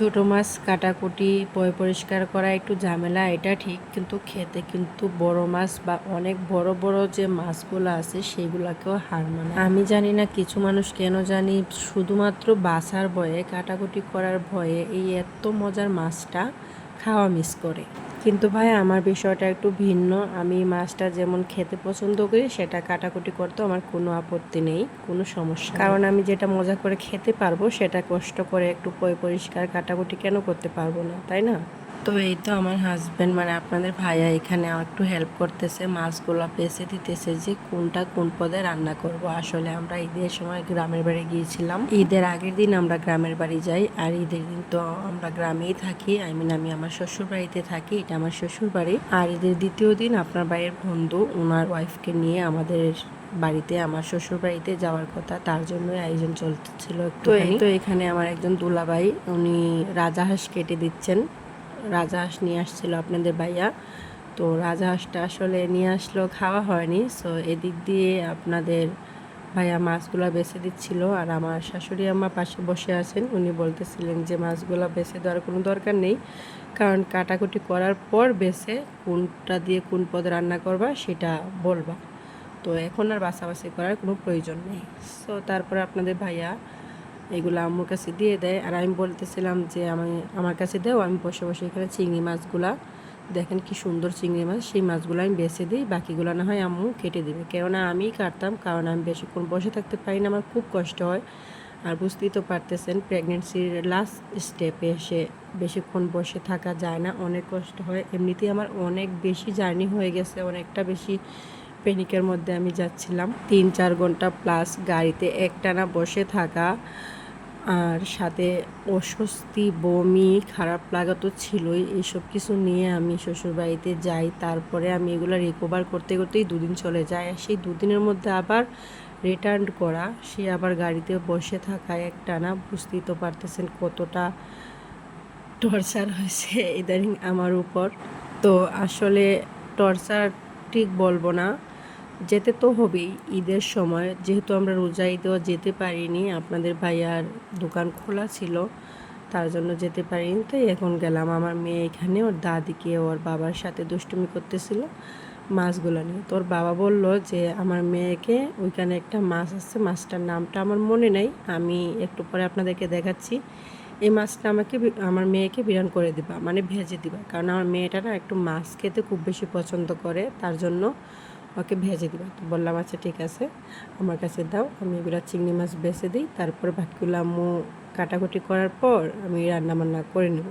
ছোট মাছ, কাটাকুটি পরিষ্কার করা, একটু ঝামেলা, এটা ঠিক। কিন্তু খেতে কিন্তু বড় মাছ বা অনেক বড় বড় যে মাছগুলো আছে, সেগুলোকেও হার মানে আমি জানি না কিছু মানুষ কেন জানি শুধুমাত্র বাসার ভয়ে, কাটাকুটি করার ভয়ে এই এত মজার মাছটা খাওয়া মিস করে। কিন্তু ভাই, আমার বিষয়টা একটু ভিন্ন। আমি মাছটা যেমন খেতে পছন্দ করি, সেটা কাটাকুটি করতে আমার কোনো আপত্তি নেই, কোনো সমস্যা কারণ আমি যেটা মজা করে খেতে পারব, সেটা কষ্ট করে একটু পরিষ্কার কাটাকুটি কেন করতে পারব না, তাই না? তো এই তো আমার হাজব্যান্ড মানে আপনাদের ভাইয়া এখানে একটু হেল্প করতেছে মাছগুলো বেছে দিতেছে যে কোনটা কোন পদে রান্না করব। আসলে আমরা ঈদের সময় গ্রামের বাড়ি গিয়েছিলাম। ঈদের আগের দিন আমরা গ্রামের বাড়ি যাই আর ঈদের দিন তো আমরা গ্রামেই থাকি। আই মিন আমি আমার শ্বশুর বাড়িতে থাকি এটা আমার শ্বশুর বাড়ি। আর ঈদের দ্বিতীয় দিন আপনার ভাইয়ের বন্ধু ওনার ওয়াইফকে নিয়ে আমাদের বাড়িতে আমার শ্বশুর বাড়িতে যাওয়ার কথা তার জন্যই আয়োজন চলতেছিল তো এই তো এখানে আমার একজন দুলাভাই উনি রাজাহাঁস কেটে দিচ্ছেন। রাজাহাঁস নিয়ে আসছিল আপনাদের ভাইয়া। তো রাজাহাঁসটা আসলে নিয়ে আসলো খাওয়া হয়নি। সো এদিক দিয়ে আপনাদের ভাইয়া মাছগুলো বেছে দিচ্ছিল। আর আমার শাশুড়ি আমার পাশে বসে আছেন। উনি বলতেছিলেন যে, মাছগুলো বেছে দেওয়ার কোনো দরকার নেই। কারণ কাটাকুটি করার পর বেছে কোনটা দিয়ে কোন পদে রান্না করবা সেটা বলবা। তো এখন আর বাছাবাছি করার কোনো প্রয়োজন নেই। সো তারপরে আপনাদের ভাইয়া এগুলো আম্মুর কাছে দিয়ে দেয়। আর আমি বলতেছিলাম যে আমি, আমার কাছে দেও, আমি বসে বসে এখানে চিংড়ি মাছগুলা। দেখেন কি সুন্দর চিংড়ি মাছ, সেই মাছগুলো আমি বেছে দিই, বাকিগুলো না হয় আম্মু কেটে দেবে। কেননা আমিই কাটতাম, কারণ আমি বেশিক্ষণ বসে থাকতে পারি না, আমার খুব কষ্ট হয়। আর বুঝতেই তো পারতেছেন প্রেগনেন্সির লাস্ট স্টেপে এসে বেশিক্ষণ বসে থাকা যায় না, অনেক কষ্ট হয়। এমনিতেই আমার অনেক বেশি জার্নি হয়ে গেছে, অনেকটা বেশি প্যানিকের মধ্যে আমি যাচ্ছিলাম। তিন চার ঘণ্টা প্লাস গাড়িতে একটানা বসে থাকা আর সাথে অস্বস্তি, বমি, খারাপ লাগা তো ছিলই। এইসব কিছু নিয়ে আমি শ্বশুরবাড়িতে যাই, তারপরে আমি এগুলো রিকভার করতে করতেই দুদিন চলে যায়। আর সেই দুদিনের মধ্যে আবার রিটার্ন করা। সে আবার গাড়িতে বসে থাকায় থাকা একটানা বুঝতেই তো পারতেছেন কতটা টর্চার হয়েছে ইদানিং আমার উপর। তো আসলে টর্চার ঠিক বলব না। যেতে তো হবেই। ঈদের সময় যেহেতু আমরা রোজা ঈদেও যেতে পারিনি, আপনাদের ভাইয়ার দোকান খোলা ছিল, তার জন্য যেতে পারিনি, তাই এখন গেলাম। আমার মেয়ে এখানে, ওর দাদিকে, ওর বাবার সাথে দুষ্টুমি করতেছিল মাছগুলো নিয়ে। তোর বাবা বলল যে, আমার মেয়েকে ওইখানে একটা মাছ আছে, মাছটার নামটা আমার মনে নেই, আমি একটু পরে আপনাদেরকে দেখাচ্ছি। এই মাছটা আমাকে আমার মেয়েকে বিরান করে দিবা মানে ভেজে দিবা। কারণ আমার মেয়েটা না একটু মাছ খেতে খুব বেশি পছন্দ করে, তার জন্য ওকে ভেজে দিবা। তো বললাম আচ্ছা ঠিক আছে, আমার কাছে দাও। আমি এগুলো চিংড়ি মাছ বেছে দিই। তারপর বাকিগুলো আম্মু কাটাকুটি করার পর আমি রান্না বান্না করে নেব।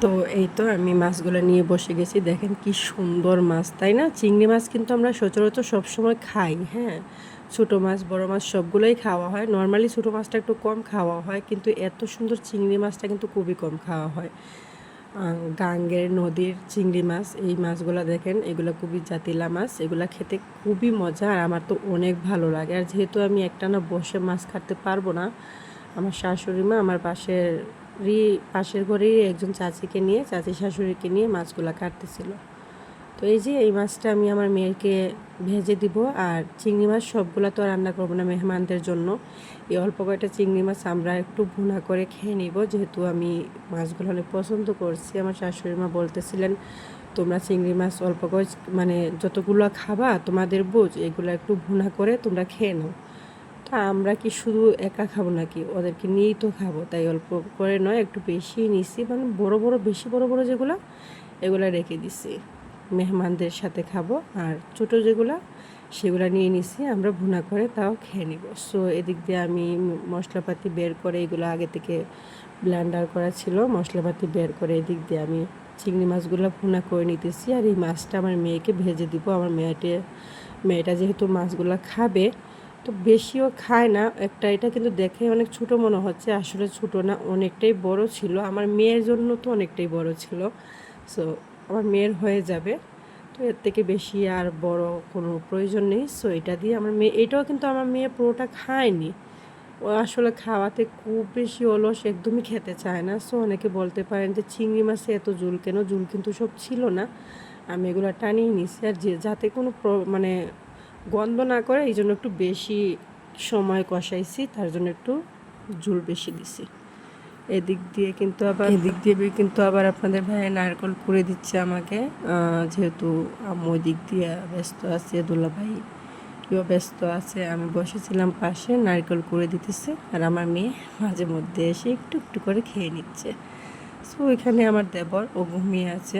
তো এই তো আমি মাছগুলো নিয়ে বসে গেছি। দেখেন কি সুন্দর মাছ, তাই না? চিংড়ি মাছ কিন্তু আমরা সচরাচর সবসময় খাই হ্যাঁ? ছোটো মাছ, বড় মাছ সবগুলোই খাওয়া হয়। নর্মালি ছোটো মাছটা একটু কম খাওয়া হয়, কিন্তু এত সুন্দর চিংড়ি মাছটা কিন্তু খুবই কম খাওয়া হয়। গাঙ্গের নদীর চিংড়ি মাছ, এই মাছগুলো দেখেন, এগুলো খুবই জাতিলা মাছ, এগুলো খেতে খুবই মজা আর আমার তো অনেক ভালো লাগে। আর যেহেতু আমি একটা না বসে মাছ খাতে পারব না, আমার শাশুড়ি মা আমার পাশেরই, পাশের ঘরেই একজন চাচিকে নিয়ে, চাচি শাশুড়িকে নিয়ে মাছগুলো কাটতেছিল। তো এই যে এই মাছটা আমি আমার মেয়েকে ভেজে দিব আর চিংড়ি মাছ সবগুলো তো রান্না করব না মেহমানদের জন্য। এই অল্প কয়টা চিংড়ি মাছ আমরা একটু ভুনা করে খেয়ে নিব। যেহেতু আমি মাছগুলো অনেক পছন্দ করছি, আমার শাশুড়ি মা বলতেছিলেন, তোমরা চিংড়ি মাছ অল্প করে মানে যতগুলো খাবা, তোমাদের বোঝ, এগুলো একটু ভুনা করে তোমরা খেয়ে নাও। তা আমরা কি শুধু একা খাব নাকি? ওদেরকে নিয়েই তো খাব, তাই অল্প করে নয়, একটু বেশি নিছি। মানে বড় বড়, বেশি বড় বড় যেগুলো, এগুলো রেখে দিছি। মেহমানদের সাথে খাব। আর ছোটো যেগুলো, সেগুলো নিয়ে নিছি, আমরা ভুনা করে তাও খেয়ে নিব। সো এদিক দিয়ে আমি মশলাপাতি বের করে এগুলো আগে থেকে ব্ল্যান্ডার করা ছিল, মশলাপাতি বের করে এদিক দিয়ে আমি চিংড়ি মাছগুলো ভুনা করে নিতেছি। আর এই মাছটা আমার মেয়েকে ভেজে দিব। আমার মেয়েটে, মেয়েটা যেহেতু মাছগুলো খাবে, তো বেশিও খায় না। একটা এটা কিন্তু দেখে অনেক ছোট মনে হচ্ছে, আসলে ছোট না, অনেকটাই বড় ছিল। আমার মেয়ের জন্য তো অনেকটাই বড় ছিল। সো আমার মেয়ের হয়ে যাবে, তো এর থেকে বেশি আর বড় কোনো প্রয়োজন নেই। সো এটা দিয়ে আমার মেয়ে, এটাও কিন্তু আমার মেয়ে পুরোটা খায়নি। ও আসলে খাওয়াতে খুব বেশি অলস, একদমই খেতে চায় না। সো অনেকে বলতে পারেন যে, চিংড়ি মাছে এত জুল কেন? জুল কিন্তু সব ছিল না। আমি এগুলো টানিয়ে নিছি। আর যে, যাতে কোনো মানে গন্ধ না করে এই জন্য একটু বেশি সময় কষাইছি, তার জন্য একটু জুল বেশি দিছি। এদিক দিয়ে কিন্তু আবার এদিক দিয়ে কিন্তু আবার আপনাদের ভাই নারকল করে দিচ্ছে আমাকে। যেহেতু ওই দিক দিয়ে ব্যস্ত আছে, দুলা ভাই কেউ ব্যস্ত আছে, আমি বসেছিলাম পাশে, নারকেল করে দিতেছে আর আমার মেয়ে মাঝে মধ্যে এসে একটু একটু করে খেয়ে নিচ্ছে। সো এখানে আমার দেবর, ও ঘুমিয়ে আছে।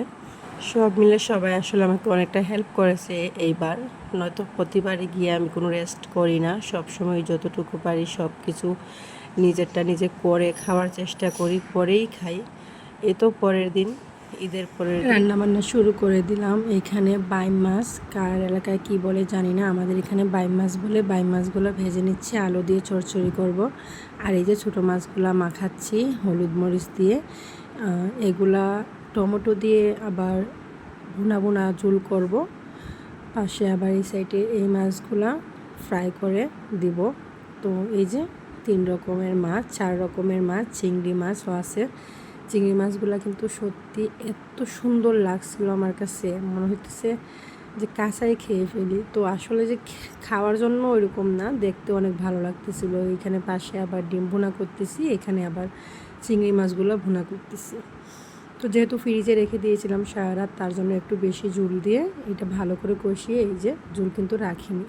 সব মিলে সবাই আসলে আমাকে অনেকটা হেল্প করেছে এইবার। নয়তো প্রতিবারই গিয়ে আমি কোনো রেস্ট করি না সব সময় যতটুকু পারি সব কিছু নিজেরটা নিজে করে খাওয়ার চেষ্টা করি, পরেই খাই। এ তো পরের দিন, ঈদের পরের রান্না বান্না শুরু করে দিলাম। এখানে বাইম মাছ, কার এলাকায় কি বলে জানি না। আমাদের এখানে বাই মাছ বলে বাইম মাছগুলো ভেজে নিচ্ছি, আলু দিয়ে চড়চড়ি করব। আর এই যে ছোটো মাছগুলো মাখাচ্ছি, হলুদ মরিচ দিয়ে। এগুলা টমেটো দিয়ে আবার ভুনা ভুনা ঝোল করব। পাশে আবার এই সাইডে এই মাছগুলা ফ্রাই করে দিব। তো এই যে তিন রকমের মাছ, চার রকমের মাছ, চিংড়ি মাছও আছে। চিংড়ি মাছগুলো কিন্তু সত্যি এত সুন্দর লাগছিল আমার কাছে। মনে হইতেছে যে কাঁচাই খেয়ে ফেলি। তো আসলে যে খাওয়ার জন্য ওইরকম না। দেখতে অনেক ভালো লাগতেছিল। এখানে পাশে আবার ডিম ভুনা করতেছি, এখানে আবার চিংড়ি মাছগুলো ভুনা করতেছি। তো যেহেতু ফ্রিজে রেখে দিয়েছিলাম সারা রাত, তার জন্য একটু বেশি জুল দিয়ে এটা ভালো করে কষিয়ে এই যে জুল কিন্তু রাখিনি।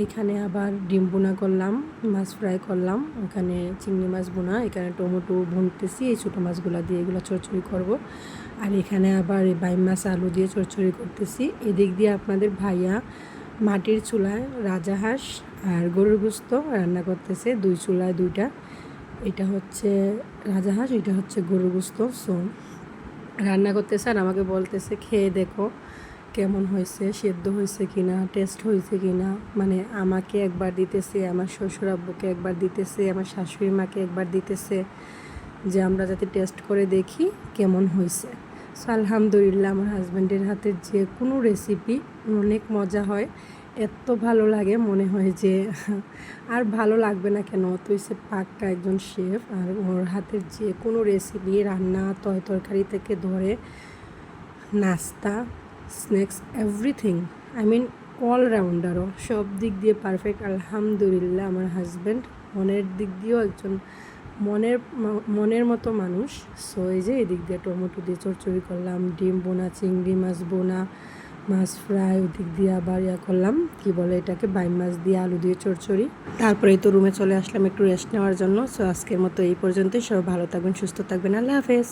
এইখানে আবার ডিম বোনা করলাম, মাছ ফ্রাই করলাম। ওখানে চিংড়ি মাছ বোনা এখানে টমেটো ভুনতেছি, এই ছোটো মাছগুলো দিয়ে এগুলো চচ্চড়ি করব। আর এখানে আবার এই বাইম মাছ আলু দিয়ে চচ্চড়ি করতেছি। এদিক দিয়ে আপনাদের ভাইয়া মাটির চুলায় রাজাহাঁস আর গরুর গোস্ত রান্না করতেছে, দুই চুলায় দুইটা। এটা হচ্ছে রাজাহাঁস এটা হচ্ছে গরুর গোস্ত। সো রান্না করতেছে আর আমাকে বলতেছে, খেয়ে দেখো। কেমন হয়েছে, সেদ্ধ হয়েছে কিনা টেস্ট হয়েছে কিনা মানে আমাকে একবার দিতেছে, আমার শ্বশুর আব্বুকে একবার দিতেছে, আমার শাশুড়ি মাকে একবার দিতেছে, যে আমরা যাতে টেস্ট করে দেখি কেমন হয়েছে। সো আলহামদুলিল্লাহ, আমার হাজব্যান্ডের হাতের যে কোনো রেসিপি অনেক মজা হয়। এত ভালো লাগে মনে হয় যে আর ভালো লাগবে না কেন? তো হচ্ছে পাক্কা একজন শেফ আর ওর হাতের যে কোনো রেসিপি রান্না তয় তরকারি থেকে ধরে নাস্তা স্ন্যাক্স এভরিথিং আই মিন অলরাউন্ডারও সব দিক দিয়ে পারফেক্ট আলহামদুলিল্লাহ, আমার হাজব্যান্ড মনের দিক দিয়েও একজন মনের মনের মতো মানুষ। সো এই যে এদিক দিয়ে টমেটো দিয়ে চচ্চড়ি করলাম, ডিম বোনা, চিংড়ি মাছ বোনা, মাছ ফ্রাই, ওদিক দিয়ে আবার ইয়া করলাম, কি বলে এটাকে বাইম মাছ দিয়ে আলু দিয়ে চচ্চড়ি তারপরে তো রুমে চলে আসলাম একটু রেস্ট নেওয়ার জন্য। সো আজকের মতো এই পর্যন্তই। সব ভালো থাকবেন, সুস্থ থাকবেন। আল্লাহ হাফেজ।